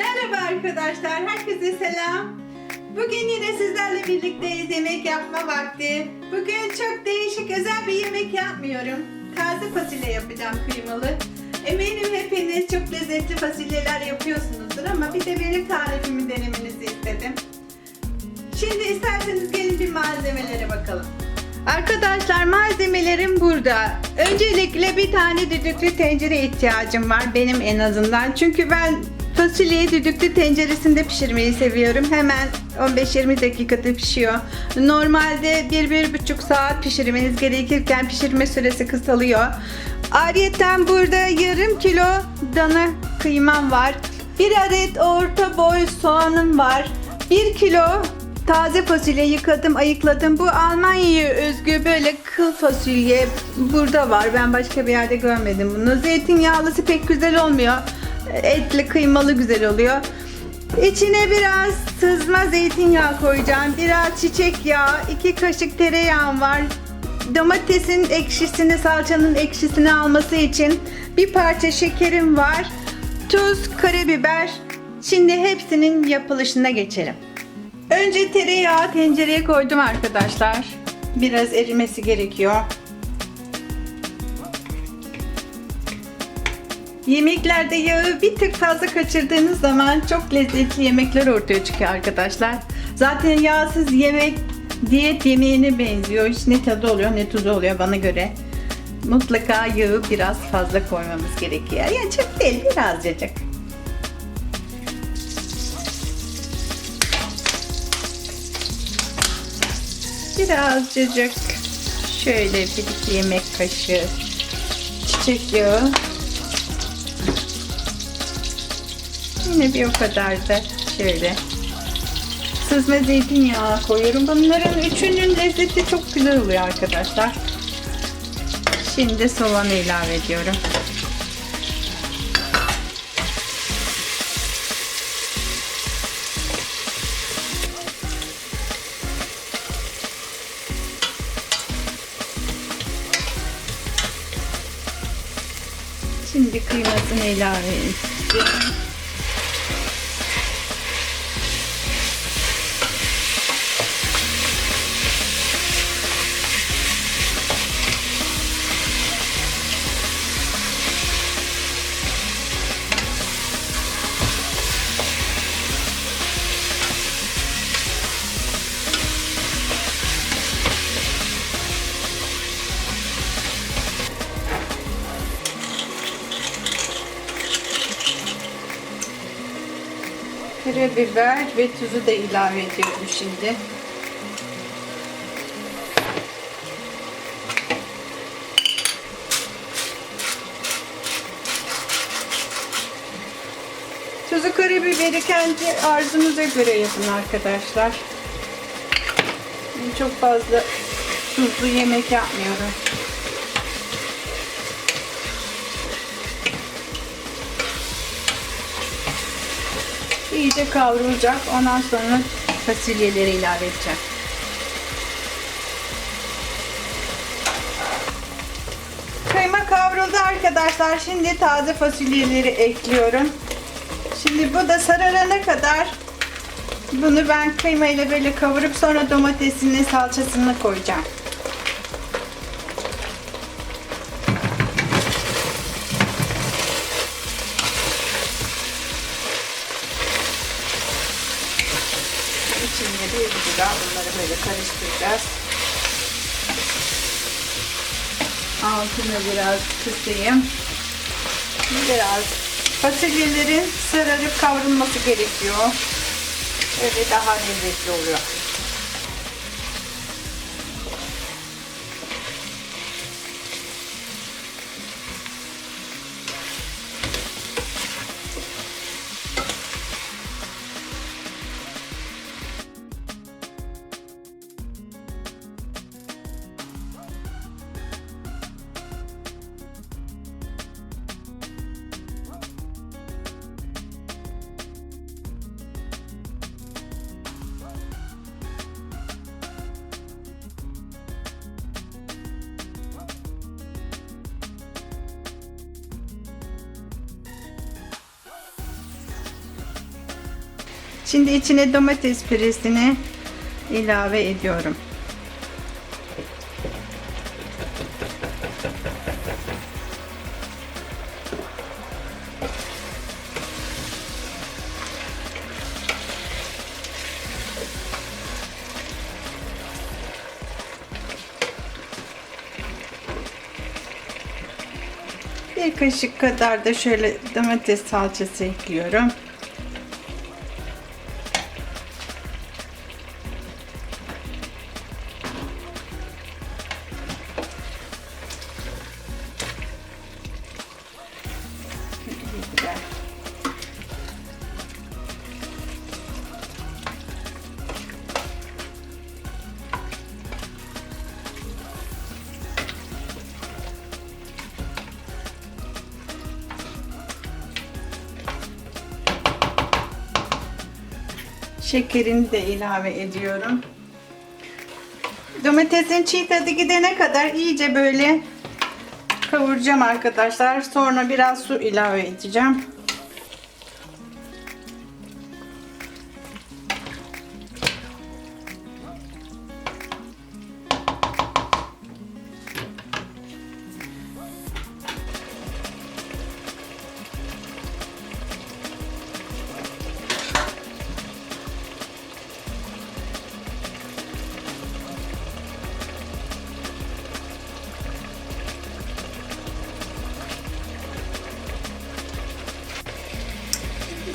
Merhaba arkadaşlar, herkese selam. Bugün yine sizlerle birlikteyiz yemek yapma vakti. Bugün çok değişik özel bir yemek yapmıyorum. Taze fasulye yapacağım kıymalı. Eminim hepiniz çok lezzetli fasulyeler yapıyorsunuzdur ama bir de benim tarifimi denemenizi istedim. Şimdi isterseniz gelin bir malzemelere bakalım. Arkadaşlar malzemelerim burada. Öncelikle bir tane düdüklü tencere ihtiyacım var benim en azından. Çünkü ben fasulyeyi düdüklü tenceresinde pişirmeyi seviyorum. Hemen 15-20 dakikada pişiyor. Normalde 1-1,5 saat pişirmeniz gerekirken pişirme süresi kısalıyor. Ayrıyeten burada yarım kilo dana kıymam var. Bir adet orta boy soğanım var. 1 kilo Taze fasulye yıkadım, ayıkladım. Bu Almanya'ya özgü böyle kıl fasulye burada var. Ben başka bir yerde görmedim bunu. Zeytinyağlısı pek güzel olmuyor. Etli, kıymalı güzel oluyor. İçine biraz sızma zeytinyağı koyacağım. Biraz çiçek yağı, iki kaşık tereyağım var. Domatesin ekşisini, salçanın ekşisini alması için bir parça şekerim var. Tuz, karabiber. Şimdi hepsinin yapılışına geçelim. Önce tereyağı tencereye koydum arkadaşlar. Biraz erimesi gerekiyor. Yemeklerde yağı bir tık fazla kaçırdığınız zaman çok lezzetli yemekler ortaya çıkıyor arkadaşlar. Zaten yağsız yemek diyet yemeğine benziyor. Hiç ne tadı oluyor ne tuzu oluyor bana göre. Mutlaka yağı biraz fazla koymamız gerekiyor. Yani çok değil birazcık. Birazcık şöyle bir iki yemek kaşığı çiçek yağı. Yine bir o kadar da şöyle sızma zeytinyağı koyuyorum. Bunların üçünün lezzeti çok güzel oluyor arkadaşlar. Şimdi soğanı ilave ediyorum. Şimdi kıymasını ilave edeceğim. Karabiber ve tuzu da ilave ediyorum şimdi. Tuzu karabiberi kendi arzunuza göre yapın arkadaşlar. Ben çok fazla tuzlu yemek yapmıyorum. İyice kavrulacak. Ondan sonra fasulyeleri ilave edeceğim. Kıyma kavruldu arkadaşlar. Şimdi taze fasulyeleri ekliyorum. Şimdi bu da sararana kadar bunu ben kıyma ile böyle kavurup sonra domatesini, salçasını koyacağım. Güzel bunları böyle karıştıracağız. Altını biraz kısayım. Biraz fasulyelerin sararıp kavrulması gerekiyor. Öyle daha lezzetli oluyor. Şimdi içine domates püresini ilave ediyorum. Bir kaşık kadar da şöyle domates salçası ekliyorum. Şekerini de ilave ediyorum. Domatesin çiğ tadı gidene kadar iyice böyle kavuracağım arkadaşlar. Sonra biraz su ilave edeceğim.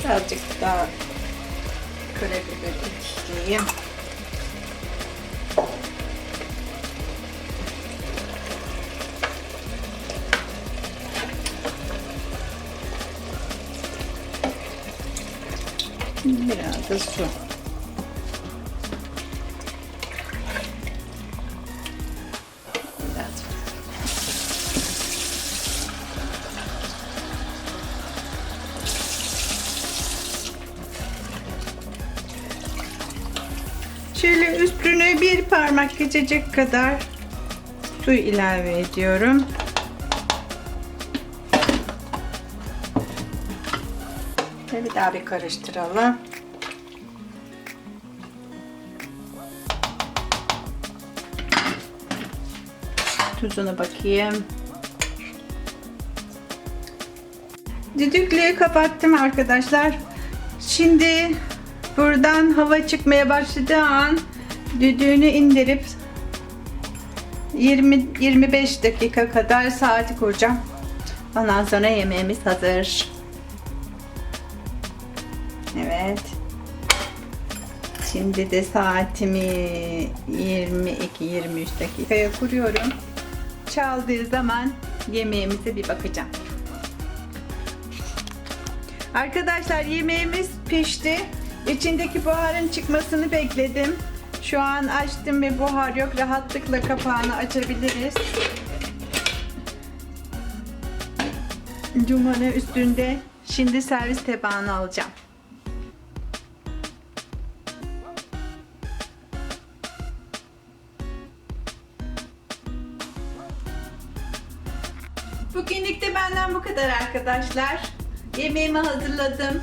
Birazcık daha karabiber ekleyeyim. Biraz da su. Şöyle üstüne bir parmak geçecek kadar su ilave ediyorum. Ve bir daha bir karıştıralım. Tuzuna bakayım. Düdüklüğü kapattım arkadaşlar. Şimdi buradan hava çıkmaya başladığı an düdüğünü indirip 20 25 dakika kadar saati kuracağım. Ondan sonra yemeğimiz hazır. Evet. Şimdi de saatimi 22-23 dakikaya kuruyorum. Çaldığı zaman yemeğimize bir bakacağım. Arkadaşlar yemeğimiz pişti. İçindeki buharın çıkmasını bekledim. Şu an açtım ve buhar yok. Rahatlıkla kapağını açabiliriz. Cumanı üstünde. Şimdi servis tabağına alacağım. Bugünlük de benden bu kadar arkadaşlar. Yemeğimi hazırladım.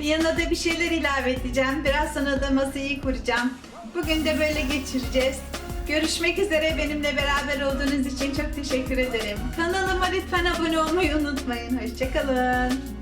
Yanına da bir şeyler ilave edeceğim. Biraz sonra da masayı kuracağım. Bugün de böyle geçireceğiz. Görüşmek üzere benimle beraber olduğunuz için çok teşekkür ederim. Kanalıma lütfen abone olmayı unutmayın. Hoşçakalın.